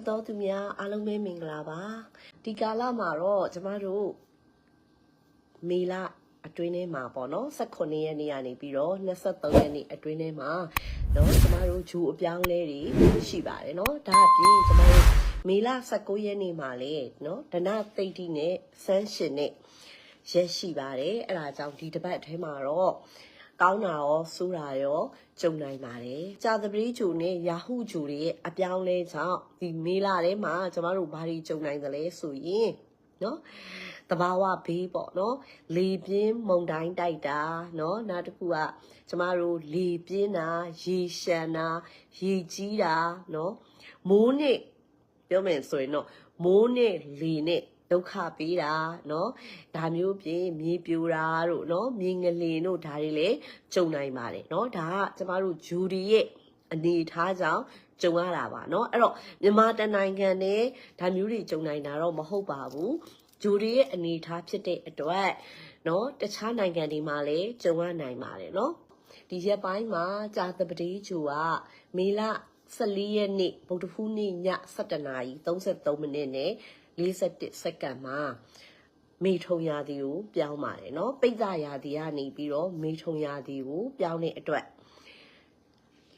ချစ်တော်သူများအားလုံးပဲမင်္ဂလာပါဒီကာလမှာတော့ကျမတို့မေလအတွင်းထဲမှာပေါ့နော်18ရက်နေ့ကနေပြီးတော့23ရက်နေ့အတွင်းထဲမှာเนาะကျမတို့ဂျူအပြောင်းလဲတွေရှိပါတယ်เนาะဒါအပြင်ကျမတို့မေလ19ရက်နေ့မှာလေเนาะဒနသိတိနဲ့ဆန်းရှင်နဲ့ရက်ရှိပါတယ်အဲ့ဒါကြောင့်ဒီတစ်ပတ်အထဲမှာတော့ ကောင်းတာရောဆိုးတာရောကြုံနိုင်ပါတယ်။ကြာသပတေးဂျူနဲ့ယာဟုဂျူတွေရဲ့အပြောင်းလဲကြောင့်ဒီမေလထဲမှာကျမတို့ဘာတွေကြုံနိုင်သလဲဆိုရင်နော်တဘာဝဘေးပေါ့နော်လေပြင်းမုန်တိုင်းတိုက်တာနော်နောက်တစ်ခုကကျမတို့လေပြင်းတာရေရှမ်းတာရေကြီးတာနော်မိုးနဲ့ပြောမယ်ဆိုရင်တော့မိုးနဲ့လေနဲ့ ဒုက္ခပေးတာเนาะဒါမျိုးပြင်မြေပြိုတာတို့เนาะမြေငလင်တို့ဒါတွေလည်းကြုံနိုင်ပါတယ်เนาะဒါကကျမတို့ဂျူဒီရဲ့အနေထားကြောင့်ကြုံရတာပါเนาะအဲ့တော့မြန်မာတနိုင်ငံနဲ့ဒါမျိုးတွေကြုံနိုင်တာတော့မဟုတ်ပါဘူးဂျူဒီရဲ့အနေထားဖြစ်တဲ့အတွက်เนาะတခြားနိုင်ငံတွေမှာလည်းကြုံရနိုင်ပါတယ်เนาะဒီရက်ပိုင်းမှာကြာသပတေးဂျူကမေလ14ရက်နေ့ဗုဒ္ဓဖူးနေ့ည7:33မိနစ်နဲ့ 41စက္ကန့်မှာမေထုံရာသီကိုပြောင်းပါတယ်เนาะပိတ်သရာသီကနေပြီးတော့မေထုံရာသီကိုပြောင်းတဲ့အတွက်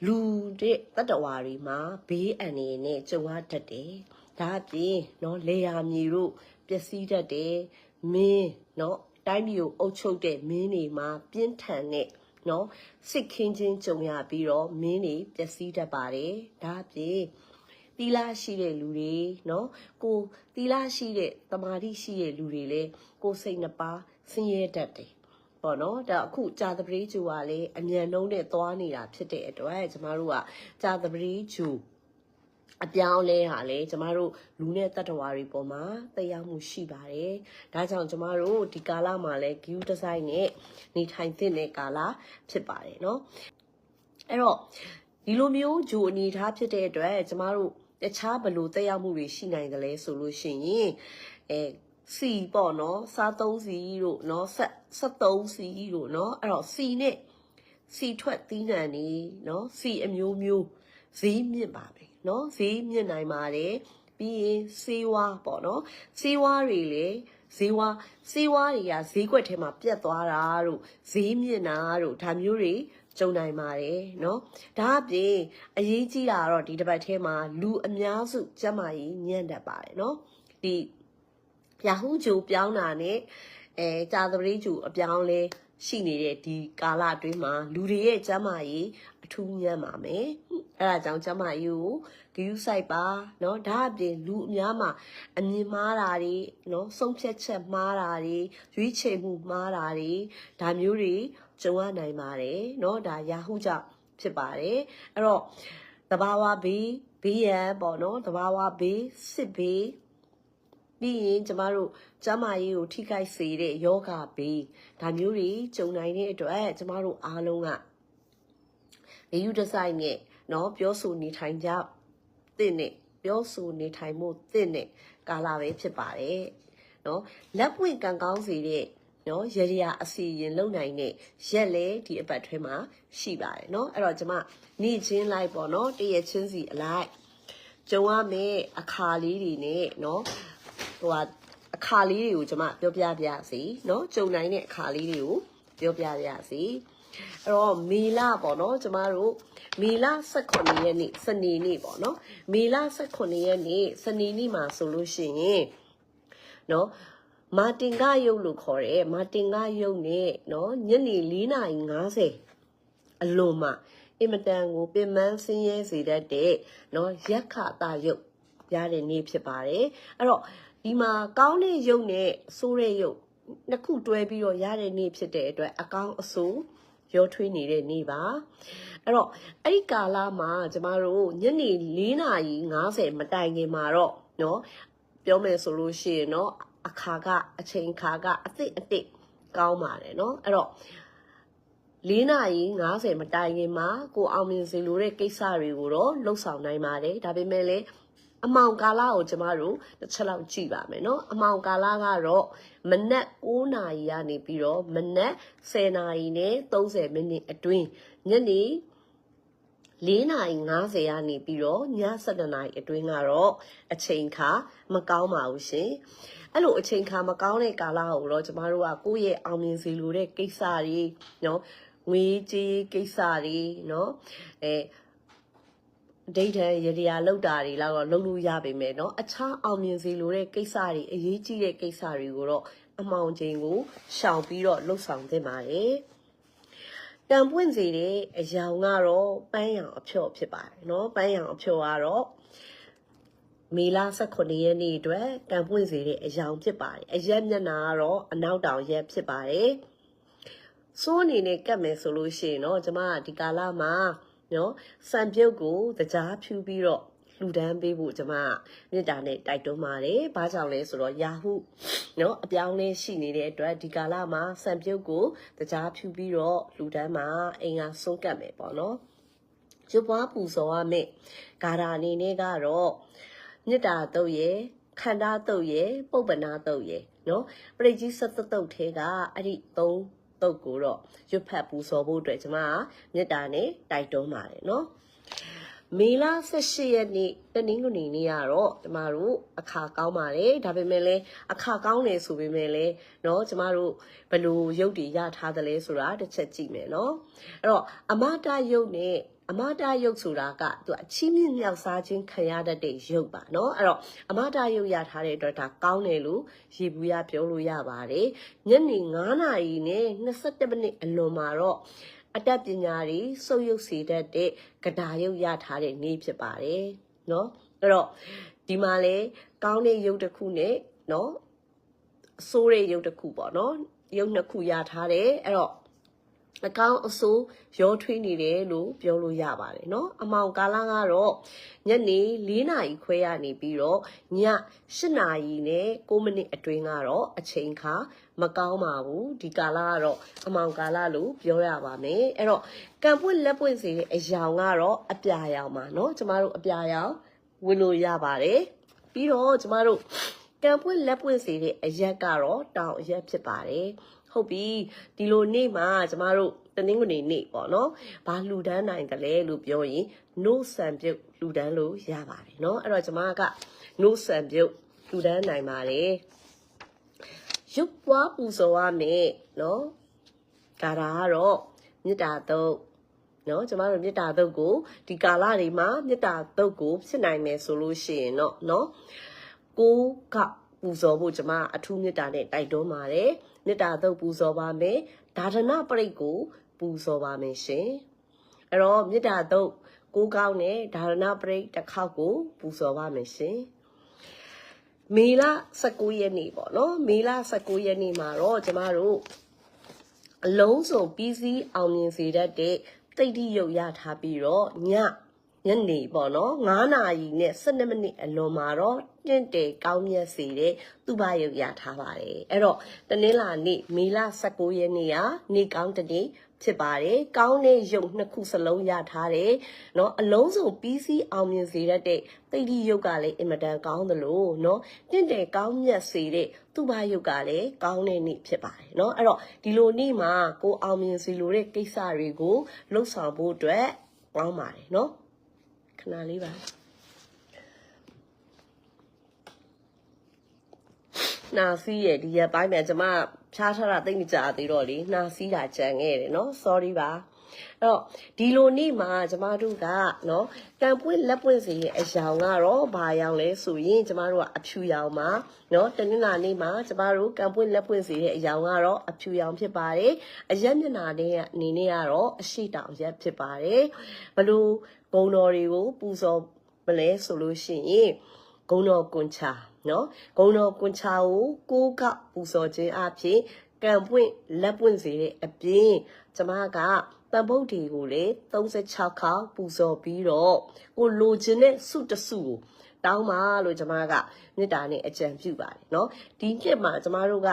လူတဲ့တတ္တဝါတွေမှာဘေးအန္တရာယ်နဲ့ကြုံရတတ်တယ်ဒါအပြင်เนาะလေယာမြေတို့ပျက်စီးတတ်တယ်မင်းเนาะတိုင်းပြည်ကိုအုပ်ချုပ်တဲ့မင်းတွေမှာပြင်းထန်တဲ့နော်စစ်ခင်းချင်းကြုံရပြီးတော့မင်းတွေပျက်စီးတတ်ပါတယ်ဒါအပြင် သီလရှိတဲ့လူတွေနော်ကိုသီလရှိတဲ့တမာတိရှိတဲ့လူတွေလည်းကိုစိတ်နှပါဆင်းရဲတတ်တယ်ပေါ့နော်ဒါအခုကြာသပတေးဂျူကလည်းအမြန်နှုံးနဲ့သွားနေတာဖြစ်တဲ့အတွက်ကျမတို့ကကြာသပတေးဂျူအပြောင်းလဲဟာလေကျမတို့လူနဲ့တတ္တဝါတွေပေါ်မှာတက်ရောက်မှုရှိပါတယ်။ဒါကြောင့်ကျမတို့ဒီကာလမှာလဲ view design နဲ့နေထိုင်သင့်တဲ့ကာလဖြစ်ပါတယ်เนาะ။အဲ့တော့ဒီလိုမျိုးဂျိုအနေထားဖြစ်တဲ့အတွက်ကျမတို့ တခြားဘလို့တက်ရောက်မှုတွေရှိနိုင်တယ်လဲဆိုလို့ရှိရင်အဲစီပေါ့နော်စားသုံးစီတို့နော်ဆက်ဆက်သုံးစီတို့နော်အဲ့တော့စီနဲ့စီထွက်သီးနှံနေနော်စီအမျိုးမျိုးဈေးမြင့်ပါပဲနော်ဈေးမြင့်နိုင်ပါတယ်ပြီးရင်စေးဝါပေါ့နော်စေးဝါတွေလေဈေးဝါစေးဝါတွေကဈေးကွက်ထဲမှာပြတ်သွားတာတို့ဈေးမြင့်တာတို့ဒါမျိုးတွေ ကြုံနိုင်ပါတယ်เนาะဒါအပြင်အရေးကြီးတာကတော့ဒီတစ်ပတ်ထဲမှာလူအများစုကျန်းမာရေးညံ့တတ်ပါတယ်เนาะဒီရာဟုဂျိုပြောင်းတာနဲ့အဲကြာသပတေးဂျိုအပြောင်းလဲရှိနေတဲ့ဒီကာလအတွင်းမှာလူတွေရဲ့ကျန်းမာရေးအထူးညံ့ပါမယ်အဲ့ဒါကြောင့်ကျန်းမာရေးကိုဂရုစိုက်ပါเนาะဒါအပြင်လူအများမှာအမြင်မှားတာတွေเนาะဆုံးဖြတ်ချက်မှားတာတွေရွေးချယ်မှုမှားတာတွေဒါမျိုးတွေ ကြုံရနိုင်ပါတယ်เนาะဒါရာဟုကြောင့်ဖြစ်ပါတယ်အဲ့တော့တဘာဝဘေးဘေးရန်ပေါ့เนาะတဘာဝဘေးစစ်ဘေးပြီးရင်ကျမတို့ကျမရေးကိုထိခိုက်စေတဲ့ယောဂဘေးဒါမျိုးတွေကြုံနိုင်တဲ့အတွက်ကျမတို့အားလုံးကရေယူဒီဇိုင်းနဲ့เนาะပြောဆိုနေထိုင်ကြတဲ့နဲ့ပြောဆိုနေထိုင်မှုတဲ့နဲ့ကာလာပဲဖြစ်ပါတယ်เนาะလက်ပွင့်ကံကောင်းစေတဲ့ နော်ရရအစီရင်လုံနိုင်တဲ့ရက်လဲဒီအပတ်ထွဲမှာရှိပါတယ်နော်အဲ့တော့ကျမနေချင်းလိုက်ပေါ့နော်တရချင်းစီအလိုက်ကြုံရမယ့်အခါလေးတွေနဲ့နော်ဟိုဟာအခါလေးတွေကိုကျမပြောပြပြစီနော်ကြုံနိုင်တဲ့အခါလေးတွေကိုပြောပြပြစီအဲ့တော့မေလပေါ့နော်ကျမတို့မေလ18ရက်နေ့စနေနေ့ပေါ့နော်မေလ18ရက်နေ့စနေနေ့မှာဆိုလို့ရှိရင်နော် မာတင်ကရုပ်လို့ခေါ်တယ်မာတင်ကရုပ်နဲ့နော်ညနေ4:50အလွန်မှာအင်မတန်ကိုပင်မဆင်းရဲစေတတ်တဲ့နော်ရက်ခတာရုပ်ရတဲ့နေ့ဖြစ်ပါတယ်အဲ့တော့ဒီမှာကောင်းတဲ့ရုပ်နဲ့ဆိုးတဲ့ရုပ်နှစ်ခုတွဲပြီးတော့ရတဲ့နေ့ဖြစ်တဲ့အတွက်အကောင်းအဆိုးရောထွေးနေတဲ့နေ့ပါအဲ့တော့အဲ့ဒီကာလမှာကျမတို့ညနေ4:50မတိုင်ခင်မှာတော့နော်ပြောမယ်ဆိုလို့ရှိရင်တော့ အခါကအချိန်ခါကအစ်စ်အစ်စ်ကောင်းပါတယ်နော်အဲ့တော့၄နာရီ90မတိုင်ခင်မှာကိုအောင်မြင်စေလိုတဲ့ကိစ္စတွေကိုတော့လှုပ်ဆောင်နိုင်ပါတယ်ဒါပေမဲ့လည်းအမောင်ကာလကိုကျမတို့တစ်ချက်လောက်ကြည့်ပါမယ်နော်အမောင်ကာလကတော့မနက်9နာရီကနေပြီးတော့မနက်10နာရီနဲ့30မိနစ်အတွင်းညနေ4နာရီ50ရနေပြီးတော့ည7နာရီအတွင်းကတော့အချိန်ခါမကောင်းပါဘူးရှင်။ အဲ့လိုအချိန်ခါမကောင်းတဲ့ကာလကိုတော့ကျမတို့ကကိုယ့်ရဲ့အောင်မြင်စေလိုတဲ့ကိစ္စတွေနော်ငွေကြေးကိစ္စတွေနော်အဲဒိဋ္ဌံရရလောက်တာတွေလောက်တော့လုပ်လို့ရပါမယ်เนาะအခြားအောင်မြင်စေလိုတဲ့ကိစ္စတွေအရေးကြီးတဲ့ကိစ္စတွေကိုတော့အမောင်ချိန်ကိုရှောင်ပြီးတော့လှုပ်ဆောင်သင့်ပါတယ်တံပွင့်စီတဲ့အယောင်ကတော့ပန်းရောင်အဖြော့ဖြစ်ပါတယ်เนาะပန်းရောင်အဖြော့ကတော့ မေလ18ရက်နေ့အတွက်ကံပွင့်စေတဲ့အယောင်ဖြစ်ပါတယ်အရက်မျက်နာကတော့အနောက်တောင်ရက်ဖြစ်ပါတယ်စိုးအနေနဲ့ကတ်မယ်ဆိုလို့ရှိရင်တော့ကျမကဒီကာလမှာနော်စံပြုတ်ကိုတကြားဖြူပြီးတော့လှူဒန်းပေးဖို့ကျမမေတ္တာနဲ့တိုက်တွန်းပါတယ်။ဘာကြောင့်လဲဆိုတော့ Yahoo နော်အပြောင်းလဲရှိနေတဲ့အတွက်ဒီကာလမှာစံပြုတ်ကိုတကြားဖြူပြီးတော့လှူဒန်းမှာအိမ်ကဆုံးကတ်မယ်ပေါ့နော်။ရွပွားပူဇော်ရမယ်။ဂါရာအနေနဲ့ကတော့ မေတ္တာတုတ်ရဲ့ခန္ဓာတုတ်ရဲ့ပုပ္ပနာတုတ်ရဲ့နော်ပရိကြီးစသတုတ်ထဲကအဲ့ဒီ၃တုတ်ကိုတော့ရွတ်ဖတ်ပူဇော်ဖို့အတွက်ကျွန်မကမေတ္တာနဲ့တိုက်တွန်းပါတယ်နော် မေလ18ရက်နေ့တနင်္ဂနွေနေ့ကတော့ကျမတို့အခါကောင်းပါတယ်ဒါပေမဲ့လည်းအခါကောင်းတယ်ဆိုပေမဲ့လည်းเนาะကျမတို့ဘယ်လိုရုပ်တွေရထားသလဲဆိုတာတစ်ချက်ကြည့်မယ်เนาะအဲ့တော့အမတာရုပ်နဲ့အမတာရုပ်ဆိုတာကသူအချီးမြင့်မြောက်စားခြင်းခံရတတ်တဲ့ရုပ်ပါเนาะအဲ့တော့အမတာရုပ်ရထားတဲ့အတွက်ဒါကောင်းတယ်လို့ရေဘူးရပြောလို့ရပါတယ်ညနေ9နာရီနဲ့22မိနစ်အလွန်မှာတော့ အတတ်ပညာတွေစုပ်ယုပ်စေတတ်တဲ့ကဒါရုပ်ရထားတဲ့နေ့ဖြစ်ပါတယ်နော်အဲ့တော့ဒီမှာလဲကောင်းတဲ့ရုပ်တစ်ခုနဲ့နော်ဆိုးတဲ့ရုပ်တစ်ခုပေါ့နော်ရုပ်နှစ်ခုရထားတယ်အဲ့တော့ အကောင်းအဆိုးရောထွေးနေတယ်လို့ပြောလို့ရပါတယ်เนาะအမောင်ကာလကတော့ညနေ4နာရီခွဲရနေပြီးတော့ည8နာရီနဲ့9မိနစ်အတွင်းကတော့အချိန်ခါမကောင်းပါဘူးဒီကာလကတော့အမောင်ကာလလို့ပြောရပါမယ်အဲ့တော့ကံပွင့်လက်ပွင့်စေတဲ့အယောင်ကတော့အပြာရောင်ပါเนาะကျမတို့အပြာရောင်ဝင်လို့ရပါတယ်ပြီးတော့ကျမတို့ကံပွင့်လက်ပွင့်စေတဲ့အရက်ကတော့တောင်အရက်ဖြစ်ပါတယ် ဟုတ်ပြီဒီလိုနေ့မှာကျမတို့တနင်္ဂနွေနေ့ပေါ့နော်ဘာလှူဒန်းနိုင်ကြလဲလို့ပြောရင် no စံပြုတ်လှူဒန်းလို့ရပါတယ်နော်အဲ့တော့ကျမက no စံပြုတ်လှူဒန်းနိုင်ပါတယ်ရုပ်ပွားပူဇော်ရမယ်နော်ဒါတာကတော့မေတ္တာတုတ်နော်ကျမတို့မေတ္တာတုတ်ကိုဒီကာလတွေမှာမေတ္တာတုတ်ကိုဖြစ်နိုင်မယ်ဆိုလို့ရှိရင်တော့နော်ကိုကပူဇော်ဖို့ကျမအထူးမေတ္တာနဲ့တိုက်တွန်းပါတယ်။ မေတ္တာတုတ်ပူဇော်ပါမယ်ဒါဒနာပရိတ်ကိုပူဇော်ပါမယ်ရှင်အဲ့တော့မေတ္တာတုတ်ကိုကောင်းနဲ့ဒါရဏပရိတ်တစ်ခေါက်ကိုပူဇော်ပါမယ်ရှင်မေလ19ရက်နေ့ပေါ့နော်မေလ19ရက်နေ့မှာတော့ကျမတို့အလုံးစုံပြီးစီးအောင်မြင်စေတတ်တဲ့တိတ်တိရုပ်ရထားပြီးတော့ညညနေပေါ့နော်9နာရီနဲ့12မိနစ်အလွန်မှာတော့ တင့်တယ်ကောင်းမြတ်စေတဲ့သူ့ဘာရုပ်ရထားပါတယ်အဲ့တော့တနင်္လာနေ့မေလ19ရက်နေ့ကနေကောင်းတနေ့ဖြစ်ပါတယ်။ကောင်းတဲ့ရုပ်နှစ်ခုစလုံးရထားတယ်။เนาะအလုံးစုံပြီးစီးအောင်မြင်စေတတ်တဲ့တိတ်ဒီရုပ်ကလည်းအင်မတန်ကောင်းသလိုเนาะတင့်တယ်ကောင်းမြတ်စေတဲ့သူ့ဘာရုပ်ကလည်းကောင်းတဲ့နေ့ဖြစ်ပါတယ်เนาะအဲ့တော့ဒီလိုနေ့မှာကိုအောင်မြင်စီလိုတဲ့ကိစ္စတွေကိုလှုပ်ဆောင်ဖို့အတွက်ကောင်းပါတယ်เนาะခဏလေးပါ နှာစီးရဒီရက်ပိုင်းမှာကျမဖြားထားတာသိမ့်မကြသေးတော့လေနှာစီးတာကြံခဲ့တယ်နော် sorry ပါအဲ့တော့ဒီလိုနေ့မှာကျမတို့ကနော်ကံပွင့်လက်ပွင့်စီရဲ့အယောင်ကတော့ဘာယောင်လဲဆိုရင်ကျမတို့ကအဖြူယောင်ပါနော်တနင်္လာနေ့မှာကျမတို့ကံပွင့်လက်ပွင့်စီရဲ့အယောင်ကတော့အဖြူယောင်ဖြစ်ပါတယ်အရက်မျက်နှာနဲ့အနေနဲ့ကတော့အရှိတောင်ရက်ဖြစ်ပါတယ်ဘလို့ဂုံတော်တွေကိုပူဇော်မလဲဆိုလို့ရှိရင်ဂုံတော်ကွန်ချာ နော်ဂုံတော်ကွန်ချာကိုကိုးကပူဇော်ခြင်းအဖြစ်ကံပွင့်လက်ပွင့်စေတဲ့အပြင်ကျမကတန်ဖုတ်ဒီကိုလေ36ခေါက်ပူဇော်ပြီးတော့ကိုလိုချင်တဲ့စုတစုကိုတောင်းပါလို့ကျမကမေတ္တာနဲ့အကြံပြုပါတယ်เนาะဒီနှစ်မှာကျမတို့က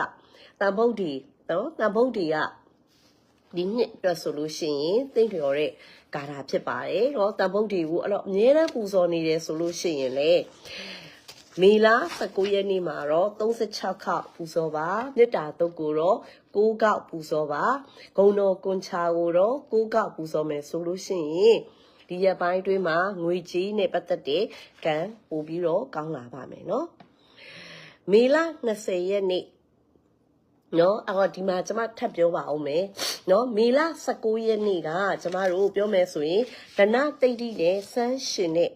တန်ဖုတ်ဒီเนาะတန်ဖုတ်ဒီကဒီနှစ်အတွက်ဆိုလို့ရှိရင်သိလျော်တဲ့ကာတာဖြစ်ပါတယ်เนาะတန်ဖုတ်ဒီကိုအဲ့တော့အများအားပူဇော်နေတယ်ဆိုလို့ရှိရင်လေ မေလ19ရက်နေ့မှာတော့36ခေါက်ပူဇော်ပါမေတ္တာတုတ်ကိုတော့6ခေါက်ပူဇော်ပါဂုံတော်ကွန်ချာကိုတော့6ခေါက်ပူဇော်မယ်ဆိုလို့ရှိရင်ဒီရက်ပိုင်းအတွင်းမှာငွေကြီးနဲ့ပတ်သက်တဲ့ကံပို့ပြီးတော့ကောင်းလာပါမယ်နော်မေလ20ရက်နေ့နော်အော်ဒီမှာကျွန်မထပ်ပြောပါအောင်မယ်နော်မေလ19ရက်နေ့ကကျွန်မတို့ပြောမယ်ဆိုရင်ဒနတိတ်တိနဲ့စမ်းရှင်နဲ့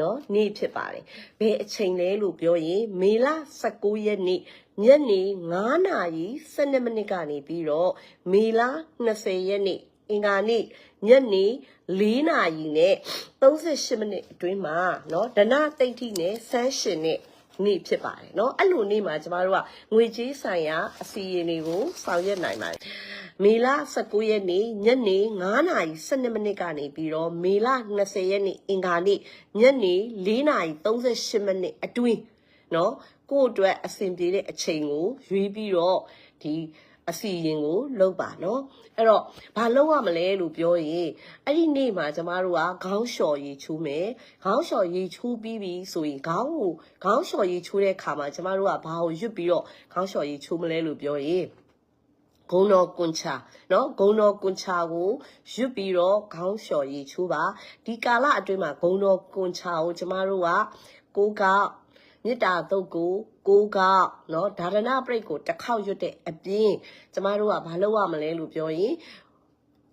နော်နေ့ဖြစ်ပါတယ်ဘယ်အချိန်လဲလို့ပြောရင်မေလ19ရက်နေ့ညနေ9နာရီ12မိနစ်ကနေပြီးတော့မေလ20ရက်နေ့အင်္ဂါနေ့ညနေ4နာရီနဲ့38မိနစ်အတွင်းမှာเนาะဒနတိတ်ထိနဲ့ဆန်းရှင်နဲ့ နေ့ဖြစ်ပါတယ်เนาะအဲ့လိုနေ့မှာကျမတို့ကငွေကြေးဆိုင်ရာအစီအရင်တွေကိုဆောင်ရွက်နိုင်ပါတယ်မေလ19ရက်နေ့ညနေ9နာရီ12မိနစ်ကနေပြီးတော့မေလ20ရက်နေ့အင်္ဂါနေ့ညနေ4နာရီ38မိနစ်အတွင်းเนาะကိုယ့်အတွက်အဆင်ပြေတဲ့အချိန်ကိုရွေးပြီးတော့ဒီ အစီရင်ကိုလုပ်ပါနော်အဲ့တော့ဘာလုပ်ရမလဲလို့ပြောရင်အဲ့ဒီနေ့မှာကျမတို့ကခေါင်းလျှော်ရည်ချိုးမယ်ခေါင်းလျှော်ရည်ချိုးပြီးပြီဆိုရင်ခေါင်းကိုခေါင်းလျှော်ရည်ချိုးတဲ့ခါမှာကျမတို့ကဘာကိုရွတ်ပြီးတော့ခေါင်းလျှော်ရည်ချိုးမလဲလို့ပြောရင်ဂုံတော်ကွန်ချာเนาะဂုံတော်ကွန်ချာကိုရွတ်ပြီးတော့ခေါင်းလျှော်ရည်ချိုးပါဒီကာလအတွင်းမှာဂုံတော်ကွန်ချာကိုကျမတို့ကကိုက မေတ္တာတုတ်ကိုကိုကနော်ဒါရဏပြိတ်ကိုတစ်ခေါက်ရွတ်တဲ့အပြင်ကျမတို့ကမလုပ်ရမလဲလို့ပြောရင်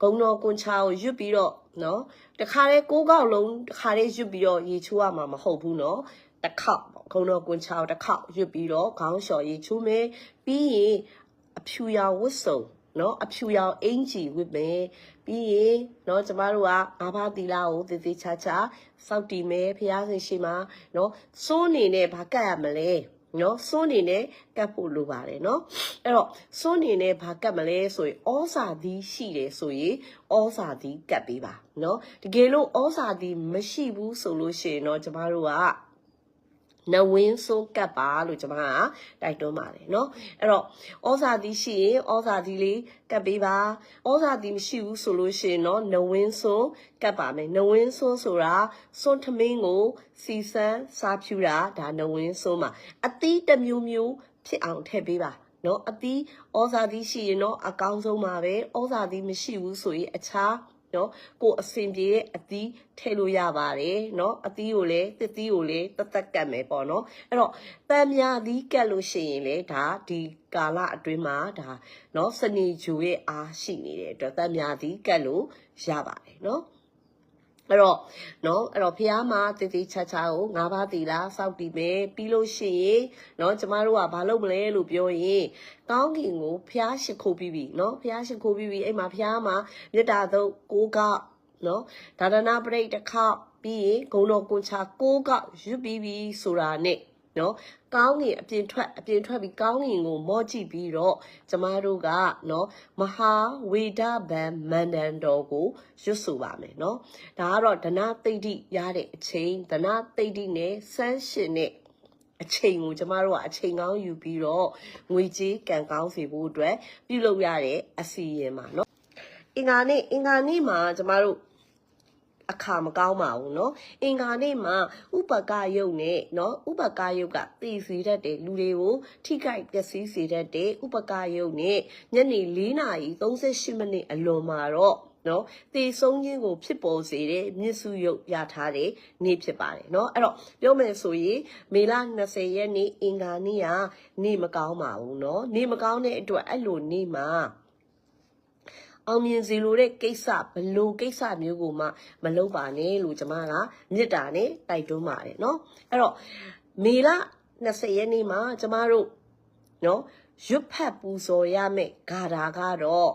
ဂုံတော်ကွန်ချာကိုရွတ်ပြီးတော့နော်တခါလေကိုကောက်လုံးတခါလေးရွတ်ပြီးတော့ရေချိုးရမှာမဟုတ်ဘူးနော်တစ်ခေါက်ခုံတော်ကွန်ချာတစ်ခေါက်ရွတ်ပြီးတော့ခေါင်းလျှော်ရေးချိုးမယ်ပြီးရင်အဖြူရောင်ဝတ်စုံ နော်အဖြူရောင်အင်ကြီးဝတ်မယ်ပြီးရင်နော်ကျမတို့ကငါးပါးသီလကိုသေသေးချာချာစောင့်တည်မယ်ဖရာရှင်ရှိမှာနော်စိုးနေနဲ့ဘာကတ်ရမလဲနော်စွန်းနေနဲ့ကတ်ဖို့လိုပါတယ်နော်အဲ့တော့စွန်းနေနဲ့ဘာကတ်မလဲဆိုရင်ဩစာသီးရှိတယ်ဆိုရင်ဩစာသီးကတ်ပေးပါနော်တကယ်လို့ဩစာသီးမရှိဘူးဆိုလို့ရှိရင်တော့ကျမတို့က နဝင်းစိုးကပ်ပါလို့ကျွန်မကတိုက်တွန်းပါတယ်เนาะအဲ့တော့ဩဇာတိရှိရင်ဩဇာတိလေးကပ်ပေးပါဩဇာတိမရှိဘူးဆိုလို့ရှိရင်เนาะနဝင်းစိုးကပ်ပါမယ်နဝင်းစိုးဆိုတာစွန်းထမင်းကိုစီစမ်းစားဖြူတာဒါနဝင်းစိုးမှာအသီးတစ်မျိုးမျိုးဖြစ်အောင်ထည့်ပေးပါနော်အသီးဩဇာတိရှိရင်တော့အကောင်းဆုံးပါပဲဩဇာတိမရှိဘူးဆိုရင်အခြား နော်ကိုအစင်ပြေတဲ့အသီးထည့်လို့ရပါတယ်နော်အသီးကိုလည်းတစ်သီးကိုလည်းတသက်ကတ်မယ်ပေါ့နော်အဲ့တော့တန်မြာသီးကတ်လို့ရှိရင်လေဒါဒီကာလအတွင်းမှာဒါနော်စနေဂျူရဲ့အားရှိနေတဲ့အတွက်တန်မြာသီးကတ်လို့ရပါတယ်နော် အဲ့တော့နော်အဲ့တော့ဖះမှာတည်တည်ချာချာကို၅ပါးတီလာစောက်တည်မယ်ပြီးလို့ရှိရင်နော်ကျမတို့ကဘာလုပ်မလဲလို့ပြောရင်ကောင်းကင်ကိုဖះရှိခိုးပြီးပြီနော်ဖះရှိခိုးပြီးပြီအဲ့မှာဖះမှာမေတ္တာသုတ်ကိုကနော်ဒါဒနာပရိတ်တစ်ခါပြီးရင်ဂုံတော်ကွန်ချာကိုကရွတ်ပြီးပြီဆိုတာနဲ့ နော်ကောင်းငင်အပြင်ထွက်အပြင်ထွက်ပြီးကောင်းငင်ကိုမော့ကြည့်ပြီးတော့ကျမတို့ကနော်မဟာဝေဒဗံမန္တန်တော်ကိုရွတ်ဆိုပါမယ်နော်ဒါကတော့ဒနာသိတိရတဲ့အချိန်ဒနာသိတိနဲ့စမ်းရှင်နဲ့အချိန်ကိုကျမတို့ကအချိန်ကောင်းယူပြီးတော့ငွေကြေးကံကောင်းစေဖို့အတွက်ပြုလုပ်ရတဲ့အစီအရင်ပါနော်အင်္ဂါနေ့အင်္ဂါနေ့မှာကျမတို့ အခါမကောင်းပါဘူးเนาะအင်္ဂါနေ့မှာဥပကယုတ်နဲ့เนาะဥပကယုတ်ကသိစေတတ်တယ်လူတွေကိုထိခိုက်ပျက်စီးစေတတ်တယ်ဥပကယုတ်နဲ့ညနေ4နာရီ38မိနစ်အလွန်မှာတော့နော်တေဆုံးခြင်းကိုဖြစ်ပေါ်စေတဲ့မြစ်စုရုပ်ရထားတဲ့နေ့ဖြစ်ပါတယ်เนาะအဲ့တော့ပြောမယ်ဆိုရင်မေလ20ရက်နေ့အင်္ဂါနေ့ကနေ့မကောင်းပါဘူးเนาะနေ့မကောင်းတဲ့အတွက်အဲ့လိုနေ့မှာ အောင်မြင်စီလိုတဲ့ကိစ္စဘလို့ကိစ္စမျိုးကိုမှမလုပ်ပါနဲ့လို့ကျွန်မကမြစ်တာနဲ့တိုက်တွန်းပါတယ်เนาะအဲ့တော့မေလ20ရက်နေ့မှာကျမတို့เนาะရွတ်ဖတ်ပူဇော်ရမယ့်ဂါထာကတော့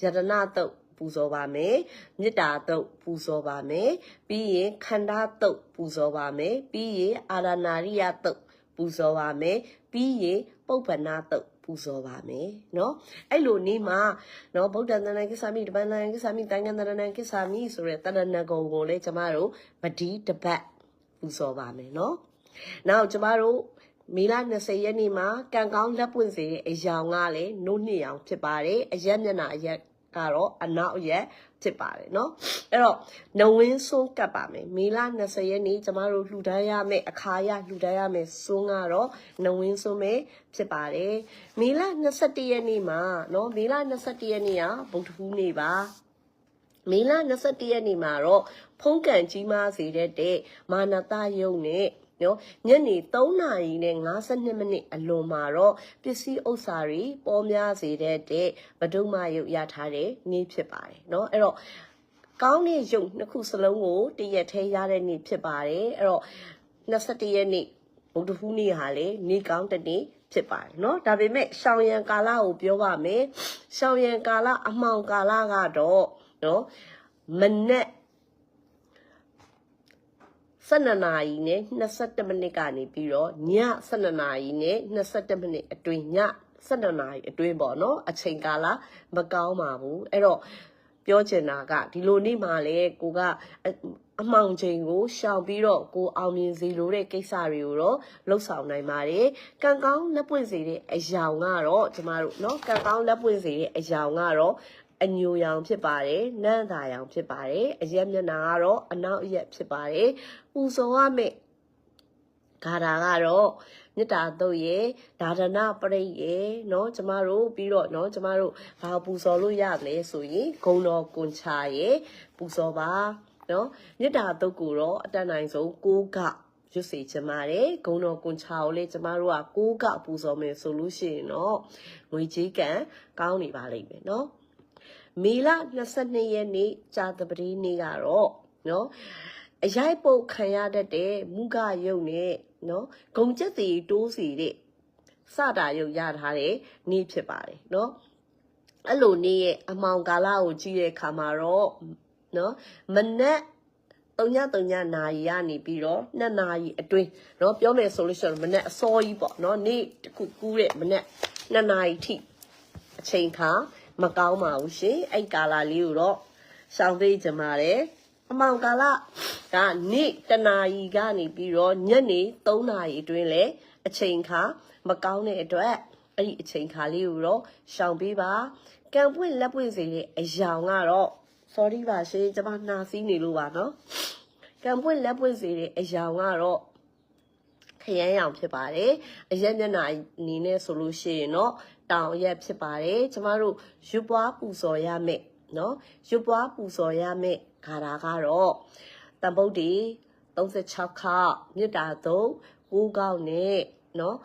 ယတနာတုတ်ပူဇော်ပါမယ်မေတ္တာတုတ်ပူဇော်ပါမယ်ပြီးရင်ခန္ဓာတုတ်ပူဇော်ပါမယ်ပြီးရင်အာရဏရိယတုတ်ပူဇော်ပါမယ်ပြီးရင်ပုပ္ပနာတုတ်ပူ ူဇော်ပါမယ်နော်အဲ့လိုနေ့မှာနော်ဗုဒ္ဓန္တနကိသမိတပန္နကိသမိတန်ကန်တနကိသမိဆိုတဲ့တဏ္ဏဂုံကိုလည်းကျမတို့မဒီတပတ်ပူဇော်ပါမယ်နော်နောက်ကျမတို့မေလ20ရက်နေ့မှာကံကောင်းလက်ပွင့်စေတဲ့အယောင်ကလည်းနို့နှစ်အောင်ဖြစ်ပါတယ်အရက်မျက်နှာအရက်ကတော့အနောက်အရက် ဖြစ်ပါတယ်เนาะအဲ့တော့နဝင်းစွန်းကတ်ပါမယ်မေလ20ရက်နေ့ကျမတို့လှူဒန်းရမယ့်အခါရလှူဒန်းရမယ့်စွန်းကတော့နဝင်းစွန်းပဲဖြစ်ပါတယ်မေလ21ရက်နေ့မှာเนาะမေလ21ရက်နေ့ကဗုဒ္ဓဟူးနေ့ပါ မေလ21ရက်နေ့မှာတော့ဖုံးကန်ကြီးမားစေတဲ့တဲ့မာနတယုံနဲ့ နော်ညနေ3နာရီနဲ့52မိနစ်အလွန်မှာတော့ပစ္စည်းဥစ္စာတွေပေါ်များစေတဲ့တဲ့ဗဒုမယုတ်ရထားတဲ့နေ့ဖြစ်ပါတယ်เนาะအဲ့တော့ကောင်းတဲ့ယုတ်နှစ်ခုစလုံးကိုတရက်ထဲရတဲ့နေ့ဖြစ်ပါတယ်အဲ့တော့21ရက်နေ့ဗုဒ္ဓဟူးနေ့ဟာလေနေ့ကောင်းတဲ့နေ့ဖြစ်ပါတယ်เนาะဒါပေမဲ့ရှောင်းရံကာလကိုပြောပါမယ်ရှောင်းရံကာလအမှောင်ကာလကတော့เนาะမနေ့ 12နာရီနဲ့22မိနစ်ကနေပြီးတော့ည12နာရီနဲ့22မိနစ်အတွင်းည12နာရီအတွင်းပေါ့နော်အချိန်ကာလမကောင်းပါဘူးအဲ့တော့ပြောချင်တာကဒီလိုနေ့မှလည်းကိုကအအမှောင်ချိန်ကိုရှောင်ပြီးတော့ကိုအောင်မြင်စီလိုတဲ့ကိစ္စတွေကိုတော့လှုပ်ဆောင်နိုင်ပါတယ်။ကံကောင်းလက်ပွင့်စေတဲ့အယောင်ကတော့ကျမတို့เนาะကံကောင်းလက်ပွင့်စေတဲ့အယောင်ကတော့ အညိုရောင်ဖြစ်ပါတယ်နန်းသာရောင်ဖြစ်ပါတယ်အရက်မျက်နှာကတော့အနောက်အရက်ဖြစ်ပါတယ်ပူဇော်ရမယ့်ဂါထာကတော့မေတ္တာတုတ်ရဲ့ဒါဒနာပရိတ်ရဲ့เนาะကျမတို့ပြီးတော့เนาะကျမတို့ဘာပူဇော်လို့ရလဲဆိုရင်ဂုံတော်ကွန်ချာရဲ့ပူဇော်ပါเนาะမေတ္တာတုတ်ကိုတော့အတတ်နိုင်ဆုံးကိုးကရွတ်စေချင်ပါတယ်ဂုံတော်ကွန်ချာကိုလေကျမတို့ကကိုးကပူဇော်မယ်ဆိုလို့ရှိရင်တော့ငွေကြေးကံကောင်းနေပါလိမ့်မယ်เนาะ မေလ22ရက်နေ့ကြာသပတေးနေ့ကတော့เนาะအရိုက်ပုတ်ခံရတတ်တဲ့မုဂယုတ်နဲ့เนาะဂုံကျက်စီတိုးစီတဲ့စတာယုတ်ရထားတဲ့နေ့ဖြစ်ပါတယ်เนาะအဲ့လိုနေ့ရဲ့အမောင်ကာလကိုကြည့်တဲ့အခါမှာတော့เนาะမနက်3:3နာရီကနေပြီးတော့2နာရီအတွင်းเนาะပြောမယ်ဆိုလို့ရှိရင်မနက်အစောကြီးပေါ့เนาะနေ့တစ်ခုကူးတဲ့မနက်2နာရီထိအချိန်ခါ မကောင်းပါဘူးရှင်အဲ့ကာလလေးကိုတော့ရှောင်သိကြပါတယ်အမောင်ကာလကနေ့တနာရီကနေပြီးတော့ညနေ3နာရီအတွင်းလဲအချိန်ခါမကောင်းတဲ့အတွက်အဲ့ဒီအချိန်ခါလေးကိုတော့ရှောင်ပေးပါကံပွင့်လက်ပွင့်စေတဲ့အယောင်ကတော့ sorry ပါရှင်ကျွန်မနှာစီးနေလို့ပါနော်ကံပွင့်လက်ပွင့်စေတဲ့အယောင်ကတော့ခရမ်းရောင်ဖြစ်ပါတယ်အရက်မျက်နှာအနေနဲ့ဆိုလို့ရှိရင်တော့ တောင်ရက်ဖြစ်ပါတယ်ကျမတို့ရွပွားပူဇော်ရမယ်နော်ရွပွားပူဇော်ရမယ်ခါတာကတော့တံပုတ်တီ36ခါမြစ်တာသုံး6ကောက်နဲ့နော်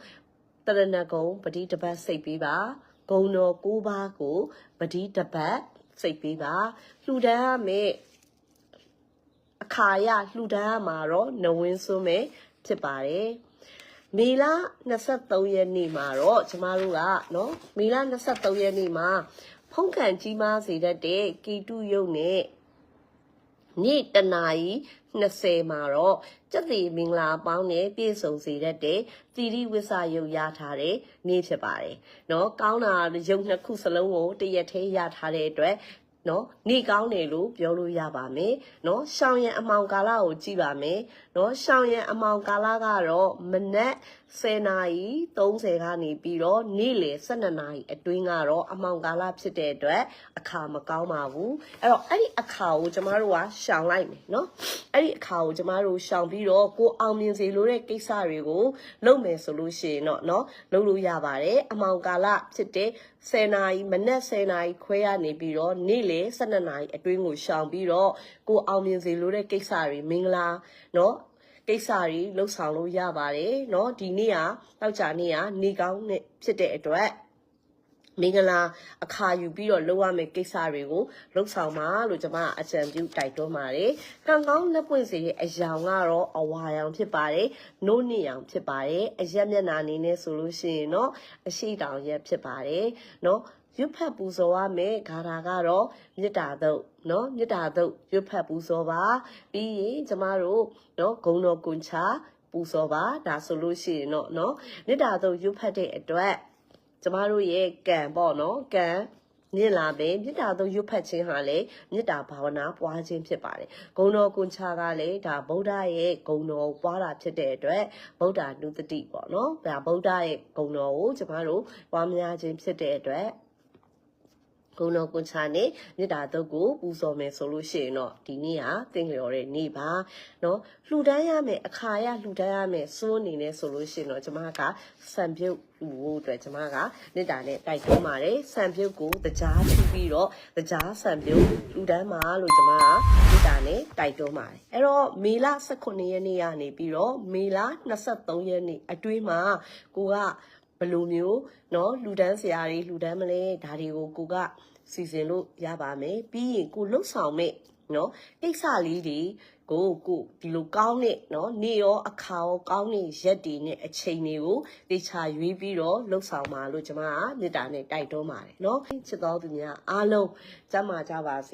တရဏဂုံပတိတပတ်စိတ်ပေးပါဂုံတော်9ပါးကိုပတိတပတ်စိတ်ပေးပါလှူဒန်းရမယ်အခါရလှူဒန်းရမှာတော့နဝင်းစွန်းပဲဖြစ်ပါတယ် မေလ23ရက်နေ့မှာတော့ကျမတို့ကနော်မေလ23ရက်နေ့မှာဖုံးခံကြီးမားစေတတ်တဲ့ကီတုယုတ်နဲ့နေ့တနာရီ20မှာတော့ကြက်တိမင်္ဂလာပေါင်းနဲ့ပြည့်စုံစေတတ်တဲ့သီရိဝစ္စယုတ်ရထားတဲ့နေ့ဖြစ်ပါတယ်။နော်ကောင်းတာယုတ်နှစ်ခုစလုံးကိုတရက်သေးရထားတဲ့အတွက် နော်နေကောင်းတယ်လို့ပြောလို့ရပါမယ်နော်ရှောင်းရံအမောင်ကာလကိုကြည့်ပါမယ်နော်ရှောင်းရံအမောင်ကာလကတော့မနက်10နာရီ30ကနေပြီးတော့နေ့လယ်12နာရီအတွင်းကတော့အမောင်ကာလဖြစ်တဲ့အတွက်အခါမကောင်းပါဘူးအဲ့တော့အဲ့ဒီအခါကိုကျမတို့ကရှောင်လိုက်မယ်နော်အဲ့ဒီအခါကိုကျမတို့ရှောင်ပြီးတော့ကိုအောင်မြင်စေလိုတဲ့ကိစ္စတွေကိုလုပ်မယ်ဆိုလို့ရှိရင်တော့နော်လုပ်လို့ရပါတယ်အမောင်ကာလဖြစ်တဲ့10နာရီမနက်10နာရီခွဲရနေပြီးတော့နေ့လယ်12နာရီအတွင်းကိုရှောင်ပြီးတော့ကိုအောင်မြင်စေလိုတဲ့ကိစ္စတွေမင်္ဂလာနော် ကိစ္စတွေလှုပ်ဆောင်လို့ရပါတယ်เนาะဒီနေ့ကတောက်ကြနေ့ကနေကောင်းနဲ့ဖြစ်တဲ့အတွက်မင်္ဂလာအခါယူပြီးတော့လုပ်ရမယ့်ကိစ္စတွေကိုလှုပ်ဆောင်ပါလို့ကျွန်မအကြံပြုတိုက်တွန်းပါတယ်။ကံကောင်းလက်ပွင့်စေတဲ့အယောင်ကတော့အဝါရောင်ဖြစ်ပါတယ်။နို့နှစ်ရောင်ဖြစ်ပါတယ်။အရက်မျက်နှာအနေနဲ့ဆိုလို့ရှိရင်တော့အရှိတောင်ရက်ဖြစ်ပါတယ်။เนาะ ရွတ်ဖတ်ပူဇော်ရမယ်ဂါထာကတော့မေတ္တာသုတ်နော်မေတ္တာသုတ်ရွတ်ဖတ်ပူဇော်ပါပြီးရင်ကျမတို့နော်ဂုံတော်ကွန်ချာပူဇော်ပါဒါဆိုလို့ရှိရင်တော့နော်မေတ္တာသုတ်ရွတ်ဖတ်တဲ့အတွက်ကျမတို့ရဲ့ကံပေါ့နော်ကံမြင့်လာပဲမေတ္တာသုံးရွတ်ဖတ်ခြင်းဟာလည်းမေတ္တာဘာဝနာပွားခြင်းဖြစ်ပါတယ်။ဂုဏ်တော်ကွန်ချာကလည်းဒါဗုဒ္ဓရဲ့ဂုဏ်တော်ပွားတာဖြစ်တဲ့အတွက်ဗုဒ္ဓနုတ္တိပေါ့နော်။ဒါဗုဒ္ဓရဲ့ဂုဏ်တော်ကိုကျမတို့ပွားများခြင်းဖြစ်တဲ့အတွက် ကုံတော်ကွန်ချာနဲ့မေတ္တာတုတ်ကိုပူဇော်မယ်ဆိုလို့ရှိရင်တော့ဒီနေ့ဟာသင်လျော်တဲ့နေ့ပါเนาะလှူဒန်းရမယ်အခါရလှူဒန်းရမယ်စိုးအနေနဲ့ဆိုလို့ရှိရင်တော့ကျမကစံပြုတ်လှူဖို့အတွက်ကျမကမေတ္တာနဲ့တိုက်တွန်းပါတယ်စံပြုတ်ကိုတကြားထူပြီးတော့တကြားစံပြုတ်လှူဒန်းပါလို့ကျမကမေတ္တာနဲ့တိုက်တွန်းပါတယ်အဲ့တော့မေလ18ရက်နေ့ကနေပြီးတော့မေလ23ရက်နေ့အတွင်းမှာကိုက ဘယ်လိုမျိုးเนาะလူတန်းဆရာတွေလူတန်းမလဲဒါတွေကိုကိုကစီစဉ်လို့ရပါမယ်ပြီးရင်ကိုလှုပ်ဆောင်မဲ့เนาะကိစ္စလေးတွေကိုကိုဒီလိုကောင်းတဲ့เนาะနေရောအခါရောကောင်းတဲ့ရက်တွေနဲ့အချိန်တွေကိုတေချာရွေးပြီးတော့လှုပ်ဆောင်ပါလို့ကျွန်မကမေတ္တာနဲ့တိုက်တွန်းပါတယ်เนาะချစ်တော်သူများအားလုံးကျမ်းမာကြပါစေ